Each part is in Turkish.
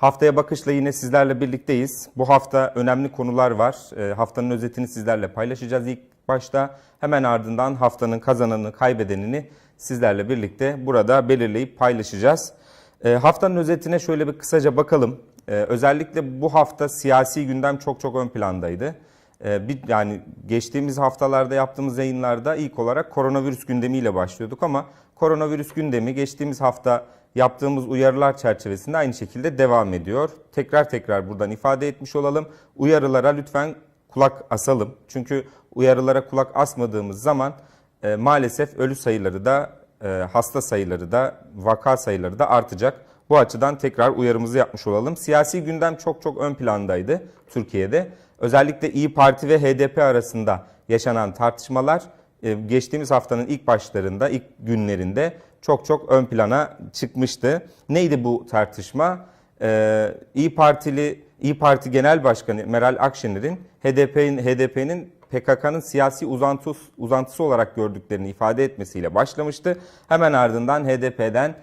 Haftaya bakışla yine sizlerle birlikteyiz. Bu hafta önemli konular var. E, haftanın özetini sizlerle paylaşacağız ilk başta. Hemen ardından haftanın kazananını, kaybedenini sizlerle birlikte burada belirleyip paylaşacağız. E, haftanın özetine şöyle bir kısaca bakalım. E, özellikle bu hafta siyasi gündem çok çok ön plandaydı. Bir, yani geçtiğimiz haftalarda yaptığımız yayınlarda ilk olarak koronavirüs gündemiyle başlıyorduk ama koronavirüs gündemi geçtiğimiz hafta yaptığımız uyarılar çerçevesinde aynı şekilde devam ediyor. Tekrar tekrar buradan ifade etmiş olalım. Uyarılara lütfen kulak asalım. Çünkü uyarılara kulak asmadığımız zaman e, maalesef ölü sayıları da e, hasta sayıları da vaka sayıları da artacak. Bu açıdan tekrar uyarımızı yapmış olalım. Siyasi gündem çok çok ön plandaydı Türkiye'de. Özellikle İyi Parti ve HDP arasında yaşanan tartışmalar geçtiğimiz haftanın ilk başlarında, ilk günlerinde çok çok ön plana çıkmıştı. Neydi bu tartışma? Ee, İyi Partili İyi Parti Genel Başkanı Meral Akşener'in HDP'nin HDP'nin PKK'nın siyasi uzantısı, uzantısı olarak gördüklerini ifade etmesiyle başlamıştı. Hemen ardından HDP'den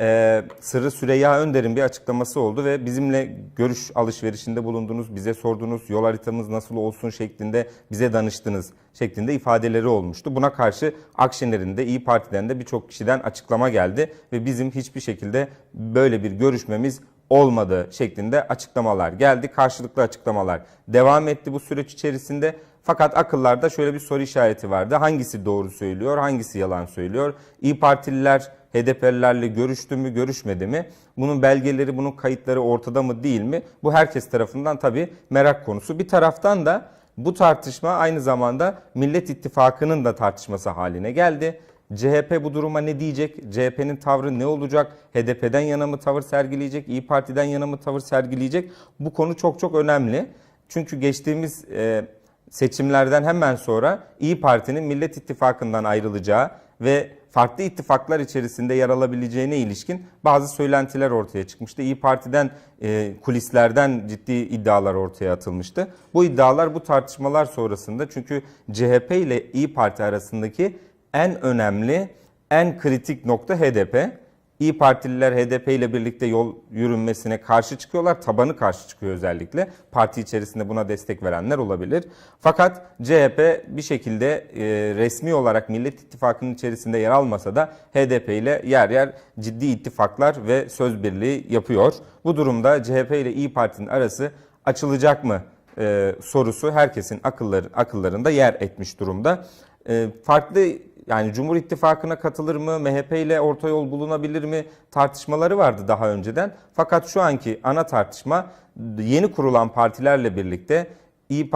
e, Sırrı Süreyya Önder'in bir açıklaması oldu ve bizimle görüş alışverişinde bulundunuz, bize sordunuz, yol haritamız nasıl olsun şeklinde bize danıştınız şeklinde ifadeleri olmuştu. Buna karşı Akşener'in de İyi Parti'den de birçok kişiden açıklama geldi ve bizim hiçbir şekilde böyle bir görüşmemiz olmadı şeklinde açıklamalar geldi. Karşılıklı açıklamalar devam etti bu süreç içerisinde. Fakat akıllarda şöyle bir soru işareti vardı. Hangisi doğru söylüyor, hangisi yalan söylüyor? İyi Partililer HDP'lilerle görüştü mü, görüşmedi mi? Bunun belgeleri, bunun kayıtları ortada mı, değil mi? Bu herkes tarafından tabii merak konusu. Bir taraftan da bu tartışma aynı zamanda Millet İttifakı'nın da tartışması haline geldi. CHP bu duruma ne diyecek? CHP'nin tavrı ne olacak? HDP'den yana mı tavır sergileyecek? İyi Parti'den yana mı tavır sergileyecek? Bu konu çok çok önemli. Çünkü geçtiğimiz e, seçimlerden hemen sonra İyi Parti'nin Millet İttifakı'ndan ayrılacağı ve farklı ittifaklar içerisinde yer alabileceğine ilişkin bazı söylentiler ortaya çıkmıştı. İyi Parti'den e, kulislerden ciddi iddialar ortaya atılmıştı. Bu iddialar bu tartışmalar sonrasında çünkü CHP ile İyi Parti arasındaki en önemli, en kritik nokta HDP. İyi Partililer HDP ile birlikte yol yürünmesine karşı çıkıyorlar. Tabanı karşı çıkıyor özellikle. Parti içerisinde buna destek verenler olabilir. Fakat CHP bir şekilde e, resmi olarak Millet İttifakı'nın içerisinde yer almasa da HDP ile yer yer ciddi ittifaklar ve söz birliği yapıyor. Bu durumda CHP ile İyi Parti'nin arası açılacak mı e, sorusu herkesin akılları, akıllarında yer etmiş durumda. E, farklı yani Cumhur İttifakı'na katılır mı, MHP ile orta yol bulunabilir mi tartışmaları vardı daha önceden. Fakat şu anki ana tartışma yeni kurulan partilerle birlikte İyi,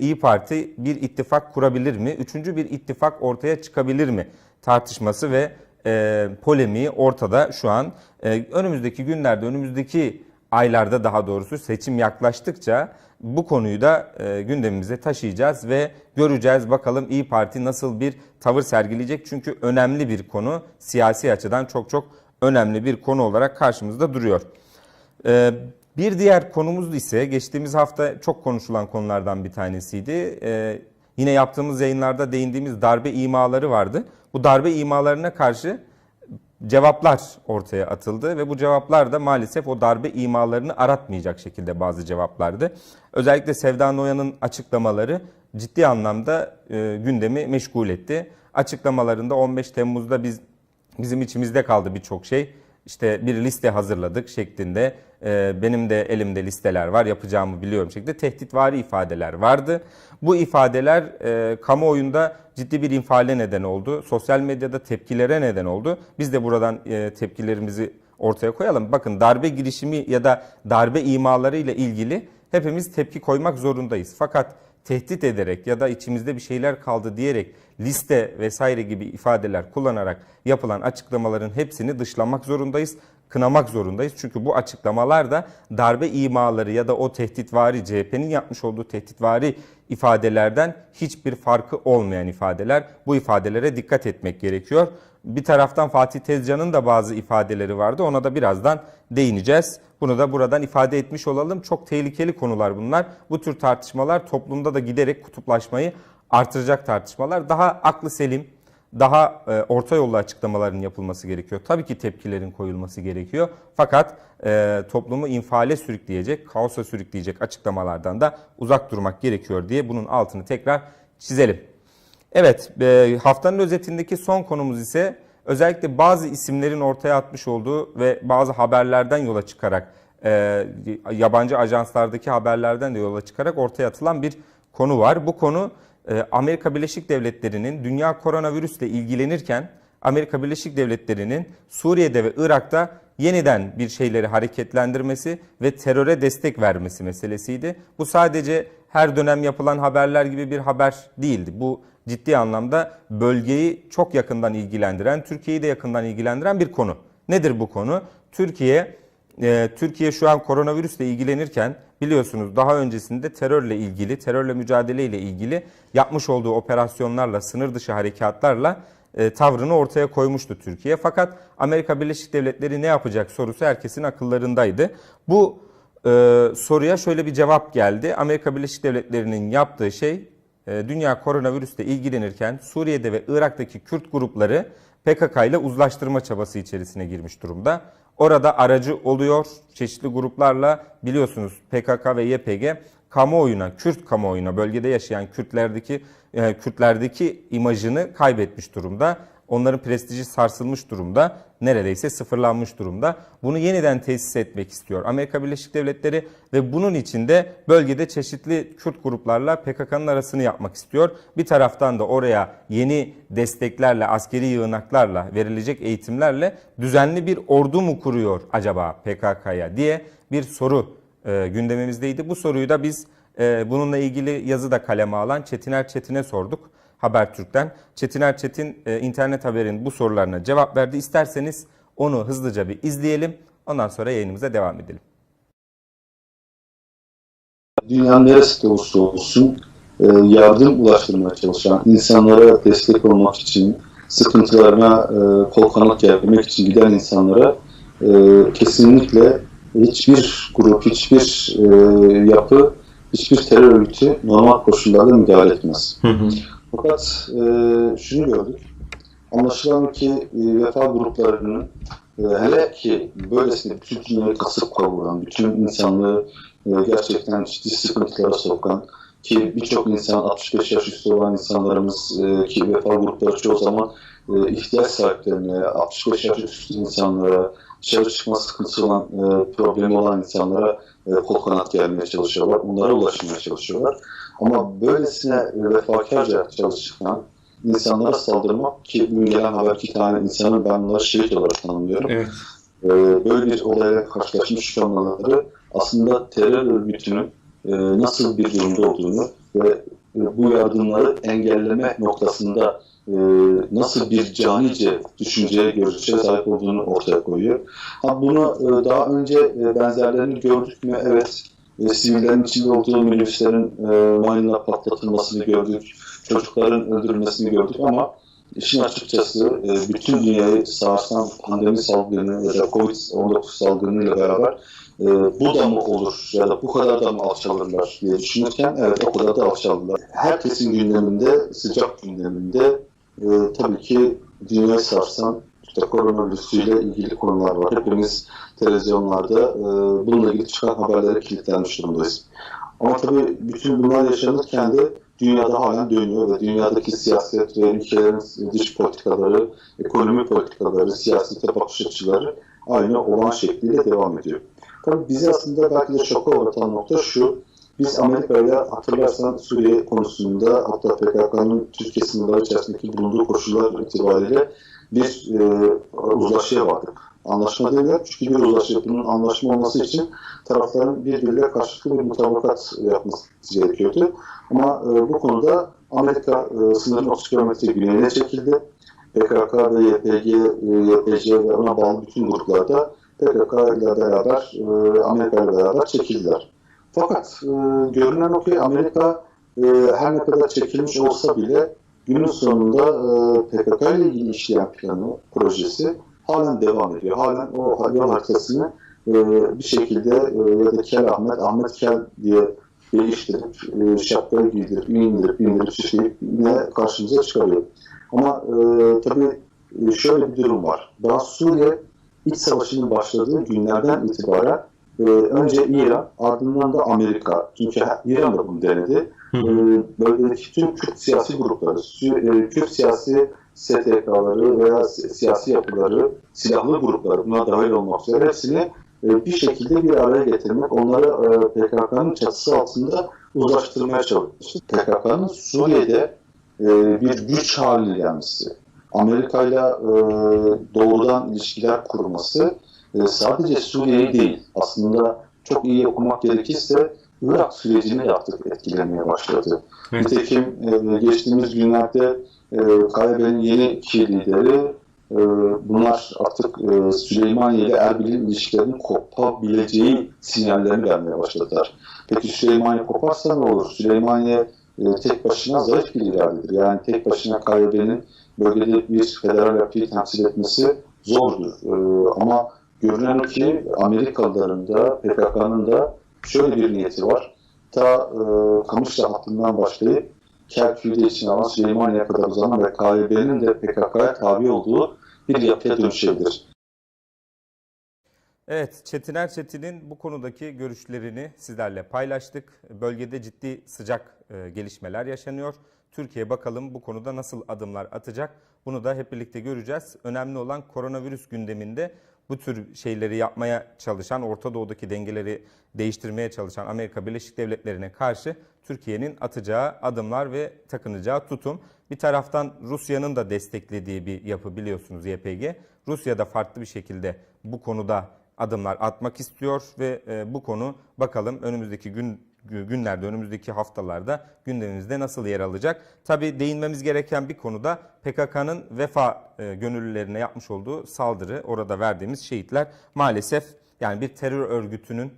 İyi Parti bir ittifak kurabilir mi? Üçüncü bir ittifak ortaya çıkabilir mi? Tartışması ve e, polemiği ortada şu an. E, önümüzdeki günlerde, önümüzdeki aylarda daha doğrusu seçim yaklaştıkça bu konuyu da e, gündemimize taşıyacağız ve göreceğiz bakalım İyi Parti nasıl bir tavır sergileyecek. Çünkü önemli bir konu siyasi açıdan çok çok önemli bir konu olarak karşımızda duruyor. E, bir diğer konumuz ise geçtiğimiz hafta çok konuşulan konulardan bir tanesiydi. E, yine yaptığımız yayınlarda değindiğimiz darbe imaları vardı. Bu darbe imalarına karşı cevaplar ortaya atıldı ve bu cevaplar da maalesef o darbe imalarını aratmayacak şekilde bazı cevaplardı. Özellikle Sevda Noyan'ın açıklamaları ciddi anlamda e, gündemi meşgul etti. Açıklamalarında 15 Temmuz'da biz bizim içimizde kaldı birçok şey. İşte bir liste hazırladık şeklinde e, benim de elimde listeler var yapacağımı biliyorum şeklinde tehditvari ifadeler vardı. Bu ifadeler e, kamuoyunda ciddi bir infiale neden oldu. Sosyal medyada tepkilere neden oldu. Biz de buradan e, tepkilerimizi ortaya koyalım. Bakın darbe girişimi ya da darbe imaları ile ilgili hepimiz tepki koymak zorundayız. Fakat tehdit ederek ya da içimizde bir şeyler kaldı diyerek liste vesaire gibi ifadeler kullanarak yapılan açıklamaların hepsini dışlamak zorundayız kınamak zorundayız. Çünkü bu açıklamalar da darbe imaları ya da o tehditvari CHP'nin yapmış olduğu tehditvari ifadelerden hiçbir farkı olmayan ifadeler. Bu ifadelere dikkat etmek gerekiyor. Bir taraftan Fatih Tezcan'ın da bazı ifadeleri vardı. Ona da birazdan değineceğiz. Bunu da buradan ifade etmiş olalım. Çok tehlikeli konular bunlar. Bu tür tartışmalar toplumda da giderek kutuplaşmayı artıracak tartışmalar. Daha aklı selim, daha e, orta yollu açıklamaların yapılması gerekiyor. Tabii ki tepkilerin koyulması gerekiyor. Fakat e, toplumu infiale sürükleyecek, kaosa sürükleyecek açıklamalardan da uzak durmak gerekiyor diye bunun altını tekrar çizelim. Evet, e, haftanın özetindeki son konumuz ise özellikle bazı isimlerin ortaya atmış olduğu ve bazı haberlerden yola çıkarak, e, yabancı ajanslardaki haberlerden de yola çıkarak ortaya atılan bir konu var. Bu konu e, Amerika Birleşik Devletleri'nin dünya koronavirüsle ilgilenirken Amerika Birleşik Devletleri'nin Suriye'de ve Irak'ta yeniden bir şeyleri hareketlendirmesi ve teröre destek vermesi meselesiydi. Bu sadece her dönem yapılan haberler gibi bir haber değildi. Bu ciddi anlamda bölgeyi çok yakından ilgilendiren, Türkiye'yi de yakından ilgilendiren bir konu. Nedir bu konu? Türkiye e, Türkiye şu an koronavirüsle ilgilenirken biliyorsunuz daha öncesinde terörle ilgili, terörle mücadeleyle ilgili yapmış olduğu operasyonlarla, sınır dışı harekatlarla e, tavrını ortaya koymuştu Türkiye. Fakat Amerika Birleşik Devletleri ne yapacak sorusu herkesin akıllarındaydı. Bu e, soruya şöyle bir cevap geldi. Amerika Birleşik Devletleri'nin yaptığı şey dünya koronavirüsle ilgilenirken Suriye'de ve Irak'taki Kürt grupları PKK ile uzlaştırma çabası içerisine girmiş durumda. Orada aracı oluyor çeşitli gruplarla biliyorsunuz PKK ve YPG kamuoyuna, Kürt kamuoyuna, bölgede yaşayan Kürtlerdeki e, Kürtlerdeki imajını kaybetmiş durumda. Onların prestiji sarsılmış durumda. Neredeyse sıfırlanmış durumda. Bunu yeniden tesis etmek istiyor Amerika Birleşik Devletleri ve bunun içinde bölgede çeşitli Kürt gruplarla PKK'nın arasını yapmak istiyor. Bir taraftan da oraya yeni desteklerle, askeri yığınaklarla, verilecek eğitimlerle düzenli bir ordu mu kuruyor acaba PKK'ya diye bir soru e, gündemimizdeydi. Bu soruyu da biz e, bununla ilgili yazı da kaleme alan Çetiner Çetin'e sorduk. Habertürk'ten. Çetiner Çetin e, internet haberin bu sorularına cevap verdi. İsterseniz onu hızlıca bir izleyelim. Ondan sonra yayınımıza devam edelim. Dünyanın neresinde olursa olsun e, yardım ulaştırmaya çalışan, insanlara destek olmak için, sıkıntılarına e, kol kanat germek için giden insanlara e, kesinlikle hiçbir grup, hiçbir yapı, hiçbir terör örgütü normal koşullarda müdahale etmez. Hı hı. Fakat e, şunu gördük. Anlaşılan ki e, vefa gruplarının e, hele ki böylesine bütün dünyayı kasıp kavuran, bütün insanlığı e, gerçekten ciddi sıkıntılara sokan ki birçok insan 65 yaş üstü olan insanlarımız e, ki vefa grupları çoğu zaman e, ihtiyaç sahiplerine, 65 yaş üstü insanlara, dışarı çıkma sıkıntısı olan, e, problemi olan insanlara e, kol kanat gelmeye çalışıyorlar. Onlara ulaşmaya çalışıyorlar. Ama böylesine vefakarca çalışan insanlara saldırmak ki bugün gelen haber iki tane insanı ben bunları şehit olarak tanımlıyorum. Evet. Ee, böyle bir olayla karşılaşmış olmaları aslında terör örgütünün e, nasıl bir durumda olduğunu ve e, bu yardımları engelleme noktasında e, nasıl bir canice düşünceye, görüşe sahip olduğunu ortaya koyuyor. Ha, bunu e, daha önce e, benzerlerini gördük mü? Evet e, sivillerin içinde olduğu minibüslerin e, mayınla patlatılmasını gördük, çocukların öldürülmesini gördük ama işin açıkçası e, bütün dünyayı sarsan pandemi salgını ya da Covid-19 salgınıyla beraber e, bu da mı olur ya da bu kadar da mı alçalırlar diye düşünürken evet o kadar da alçaldılar. Herkesin gündeminde, sıcak gündeminde e, tabii ki dünyayı sarsan işte koronavirüsüyle ilgili konular var. Hepimiz televizyonlarda e, bununla ilgili çıkan haberlere kilitlenmiş durumdayız. Ama tabii bütün bunlar yaşanırken de dünyada halen dönüyor ve dünyadaki siyaset ve ülkelerin dış politikaları, ekonomi politikaları, siyasete bakış açıları aynı olan şekliyle devam ediyor. Tabii bizi aslında belki de şoka uğratan nokta şu, biz Amerika'ya hatırlarsan Suriye konusunda hatta PKK'nın Türkiye sınırları içerisindeki bulunduğu koşullar itibariyle bir e, uzlaşıya vardık. Anlaşma değil çünkü bir uzlaşı. Bunun anlaşma olması için tarafların birbiriyle karşılıklı bir mutabakat yapması gerekiyordu. Ama e, bu konuda Amerika e, sınırın 30 kilometre güneyine çekildi. PKK ve YPG, e, YPG ve ona bağlı bütün gruplarda PKK ile beraber, e, Amerika ile beraber çekildiler. Fakat e, görünen o ki Amerika e, her ne kadar çekilmiş olsa bile günün sonunda e, PKK ile ilgili işleyen planı, projesi halen devam ediyor. Halen o yol haritasını e, bir şekilde e, ya da Kel Ahmet, Ahmet Kel diye değiştirip, e, şapkayı giydirip, indirip, indirip, süsleyip yine karşımıza çıkarıyor. Ama e, tabii e, şöyle bir durum var. Daha Suriye iç savaşının başladığı günlerden itibaren e, önce İran, ardından da Amerika. Çünkü İran da bunu denedi. E, bölgedeki tüm Kürt siyasi grupları, e, Kürt siyasi STK'ları veya si- siyasi yapıları, silahlı grupları buna dahil olmak üzere hepsini e, bir şekilde bir araya getirmek, onları e, PKK'nın çatısı altında uzlaştırmaya çalıştı. PKK'nın Suriye'de bir güç haline gelmesi, Amerika ile doğrudan ilişkiler kurması sadece Suriye'yi değil, aslında çok iyi okumak gerekirse Irak sürecini artık etkilemeye başladı. Evet. Nitekim e, geçtiğimiz günlerde e, yeni iki lideri e, bunlar artık e, Süleymaniye ile Erbil'in ilişkilerinin kopabileceği sinyallerini vermeye başladılar. Peki Süleymaniye koparsa ne olur? Süleymaniye e, tek başına zayıf bir iradedir. Yani tek başına KYB'nin bölgede bir federal yapıyı temsil etmesi zordur. E, ama görünen ki Amerikalıların da PKK'nın da şöyle bir niyeti var. Ta e, Kamışlı hattından başlayıp Kerkük'ü de içine alan Süleymaniye'ye kadar uzanan ve KYB'nin de PKK'ya tabi olduğu bir yapıya dönüşebilir. Evet, Çetiner Çetin'in bu konudaki görüşlerini sizlerle paylaştık. Bölgede ciddi sıcak e, gelişmeler yaşanıyor. Türkiye bakalım bu konuda nasıl adımlar atacak? Bunu da hep birlikte göreceğiz. Önemli olan koronavirüs gündeminde bu tür şeyleri yapmaya çalışan, Orta Doğu'daki dengeleri değiştirmeye çalışan Amerika Birleşik Devletleri'ne karşı Türkiye'nin atacağı adımlar ve takınacağı tutum. Bir taraftan Rusya'nın da desteklediği bir yapı biliyorsunuz YPG. Rusya da farklı bir şekilde bu konuda adımlar atmak istiyor ve e, bu konu bakalım önümüzdeki gün günlerde, önümüzdeki haftalarda gündemimizde nasıl yer alacak? Tabii değinmemiz gereken bir konuda PKK'nın vefa e, gönüllülerine yapmış olduğu saldırı, orada verdiğimiz şehitler maalesef yani bir terör örgütünün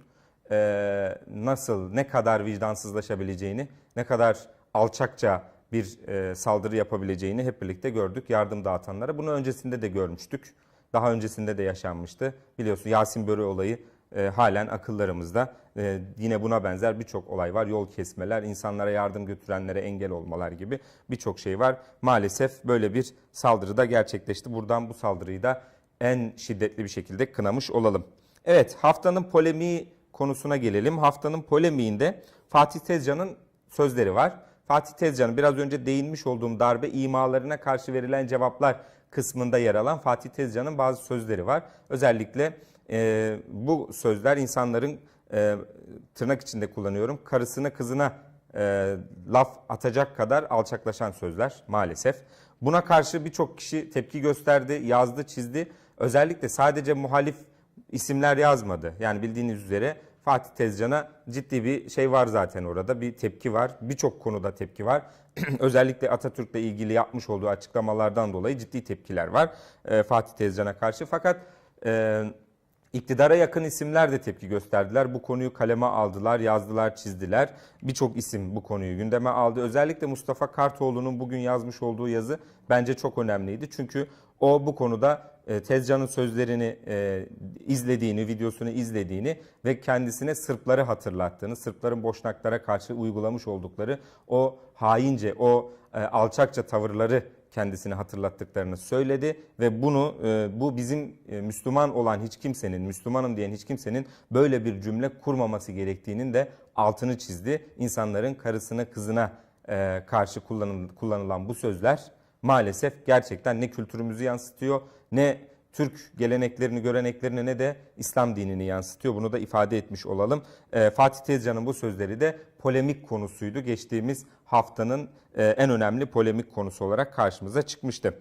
e, nasıl, ne kadar vicdansızlaşabileceğini, ne kadar alçakça bir e, saldırı yapabileceğini hep birlikte gördük yardım dağıtanlara. Bunu öncesinde de görmüştük. Daha öncesinde de yaşanmıştı. Biliyorsun Yasin Börü olayı e, halen akıllarımızda. E, yine buna benzer birçok olay var. Yol kesmeler, insanlara yardım götürenlere engel olmalar gibi birçok şey var. Maalesef böyle bir saldırı da gerçekleşti. Buradan bu saldırıyı da en şiddetli bir şekilde kınamış olalım. Evet haftanın polemiği konusuna gelelim. Haftanın polemiğinde Fatih Tezcan'ın sözleri var. Fatih Tezcan'ın biraz önce değinmiş olduğum darbe imalarına karşı verilen cevaplar kısmında yer alan Fatih Tezcan'ın bazı sözleri var. Özellikle e, bu sözler insanların e, tırnak içinde kullanıyorum karısına kızına e, laf atacak kadar alçaklaşan sözler maalesef. Buna karşı birçok kişi tepki gösterdi, yazdı, çizdi. Özellikle sadece muhalif isimler yazmadı. Yani bildiğiniz üzere Fatih Tezcan'a ciddi bir şey var zaten orada. Bir tepki var. Birçok konuda tepki var. Özellikle Atatürk'le ilgili yapmış olduğu açıklamalardan dolayı ciddi tepkiler var e, Fatih Tezcan'a karşı. Fakat e, iktidara yakın isimler de tepki gösterdiler. Bu konuyu kaleme aldılar, yazdılar, çizdiler. Birçok isim bu konuyu gündeme aldı. Özellikle Mustafa Kartoğlu'nun bugün yazmış olduğu yazı bence çok önemliydi. Çünkü o bu konuda e, Tezcan'ın sözlerini e, izlediğini, videosunu izlediğini ve kendisine Sırpları hatırlattığını, Sırpların Boşnaklara karşı uygulamış oldukları o haince, o e, alçakça tavırları kendisine hatırlattıklarını söyledi ve bunu e, bu bizim e, Müslüman olan hiç kimsenin, Müslümanım diyen hiç kimsenin böyle bir cümle kurmaması gerektiğinin de altını çizdi. İnsanların karısına, kızına e, karşı kullanılan bu sözler maalesef gerçekten ne kültürümüzü yansıtıyor ne Türk geleneklerini, göreneklerini ne de İslam dinini yansıtıyor. Bunu da ifade etmiş olalım. Ee, Fatih Tezcan'ın bu sözleri de polemik konusuydu. Geçtiğimiz haftanın e, en önemli polemik konusu olarak karşımıza çıkmıştı.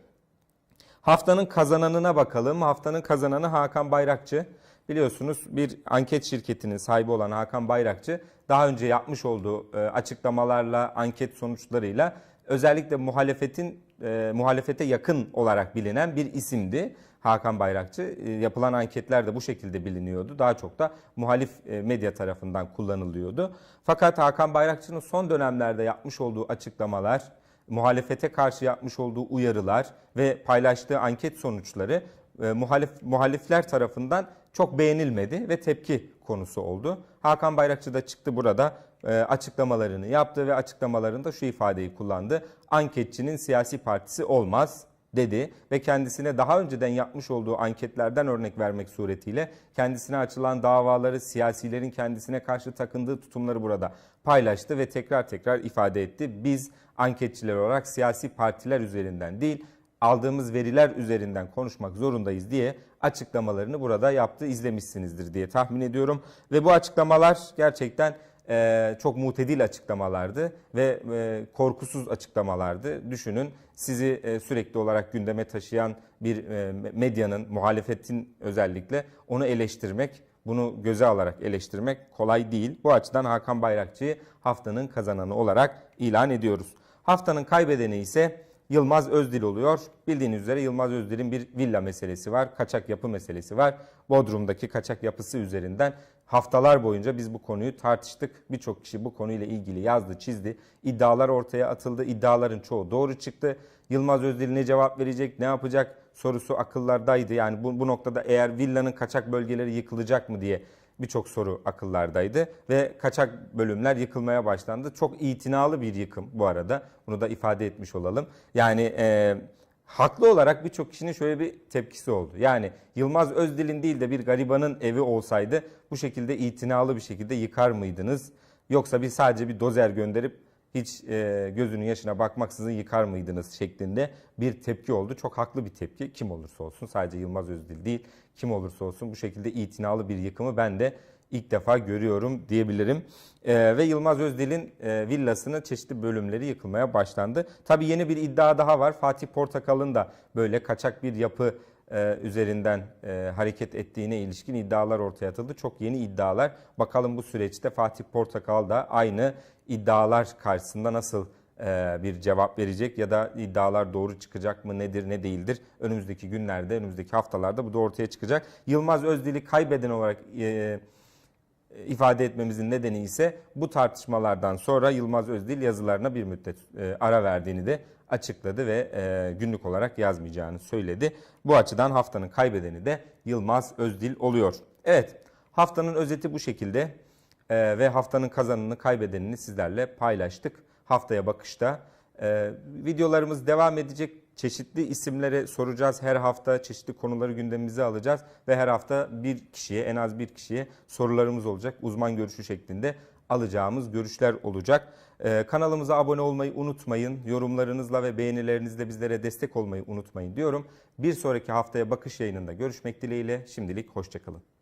Haftanın kazananına bakalım. Haftanın kazananı Hakan Bayrakçı. Biliyorsunuz bir anket şirketinin sahibi olan Hakan Bayrakçı daha önce yapmış olduğu e, açıklamalarla, anket sonuçlarıyla özellikle muhalefetin e, muhalefete yakın olarak bilinen bir isimdi. Hakan Bayrakçı e, yapılan anketler de bu şekilde biliniyordu. Daha çok da muhalif e, medya tarafından kullanılıyordu. Fakat Hakan Bayrakçı'nın son dönemlerde yapmış olduğu açıklamalar, muhalefete karşı yapmış olduğu uyarılar ve paylaştığı anket sonuçları e, muhalif muhalifler tarafından çok beğenilmedi ve tepki konusu oldu. Hakan Bayrakçı da çıktı burada açıklamalarını yaptı ve açıklamalarında şu ifadeyi kullandı. Anketçinin siyasi partisi olmaz dedi ve kendisine daha önceden yapmış olduğu anketlerden örnek vermek suretiyle kendisine açılan davaları, siyasilerin kendisine karşı takındığı tutumları burada paylaştı ve tekrar tekrar ifade etti. Biz anketçiler olarak siyasi partiler üzerinden değil, aldığımız veriler üzerinden konuşmak zorundayız diye açıklamalarını burada yaptı, izlemişsinizdir diye tahmin ediyorum. Ve bu açıklamalar gerçekten e, çok mutedil açıklamalardı ve e, korkusuz açıklamalardı. Düşünün sizi e, sürekli olarak gündeme taşıyan bir e, medyanın, muhalefetin özellikle onu eleştirmek, bunu göze alarak eleştirmek kolay değil. Bu açıdan Hakan Bayrakçı'yı haftanın kazananı olarak ilan ediyoruz. Haftanın kaybedeni ise Yılmaz Özdil oluyor. Bildiğiniz üzere Yılmaz Özdil'in bir villa meselesi var, kaçak yapı meselesi var. Bodrum'daki kaçak yapısı üzerinden haftalar boyunca biz bu konuyu tartıştık. Birçok kişi bu konuyla ilgili yazdı, çizdi. İddialar ortaya atıldı. İddiaların çoğu doğru çıktı. Yılmaz Özdil ne cevap verecek, ne yapacak sorusu akıllardaydı. Yani bu, bu noktada eğer villanın kaçak bölgeleri yıkılacak mı diye birçok soru akıllardaydı ve kaçak bölümler yıkılmaya başlandı. Çok itinalı bir yıkım bu arada. Bunu da ifade etmiş olalım. Yani e, haklı olarak birçok kişinin şöyle bir tepkisi oldu. Yani Yılmaz Özdil'in değil de bir garibanın evi olsaydı bu şekilde itinalı bir şekilde yıkar mıydınız? Yoksa bir sadece bir dozer gönderip hiç e, gözünün yaşına bakmaksızın yıkar mıydınız şeklinde bir tepki oldu. Çok haklı bir tepki. Kim olursa olsun sadece Yılmaz Özdil değil kim olursa olsun bu şekilde itinalı bir yıkımı ben de ilk defa görüyorum diyebilirim. E, ve Yılmaz Özdil'in e, villasının çeşitli bölümleri yıkılmaya başlandı. Tabii yeni bir iddia daha var. Fatih Portakal'ın da böyle kaçak bir yapı e, üzerinden e, hareket ettiğine ilişkin iddialar ortaya atıldı. Çok yeni iddialar. Bakalım bu süreçte Fatih Portakal da aynı iddialar karşısında nasıl e, bir cevap verecek ya da iddialar doğru çıkacak mı nedir ne değildir. Önümüzdeki günlerde, önümüzdeki haftalarda bu da ortaya çıkacak. Yılmaz Özdil'i kaybeden olarak e, ifade etmemizin nedeni ise bu tartışmalardan sonra Yılmaz Özdil yazılarına bir müddet e, ara verdiğini de açıkladı ve e, günlük olarak yazmayacağını söyledi. Bu açıdan haftanın kaybedeni de Yılmaz Özdil oluyor. Evet haftanın özeti bu şekilde e, ve haftanın kazanını kaybedenini sizlerle paylaştık. Haftaya bakışta videolarımız devam edecek. Çeşitli isimlere soracağız. Her hafta çeşitli konuları gündemimize alacağız. Ve her hafta bir kişiye, en az bir kişiye sorularımız olacak. Uzman görüşü şeklinde alacağımız görüşler olacak. Ee, kanalımıza abone olmayı unutmayın. Yorumlarınızla ve beğenilerinizle bizlere destek olmayı unutmayın diyorum. Bir sonraki haftaya bakış yayınında görüşmek dileğiyle. Şimdilik hoşçakalın.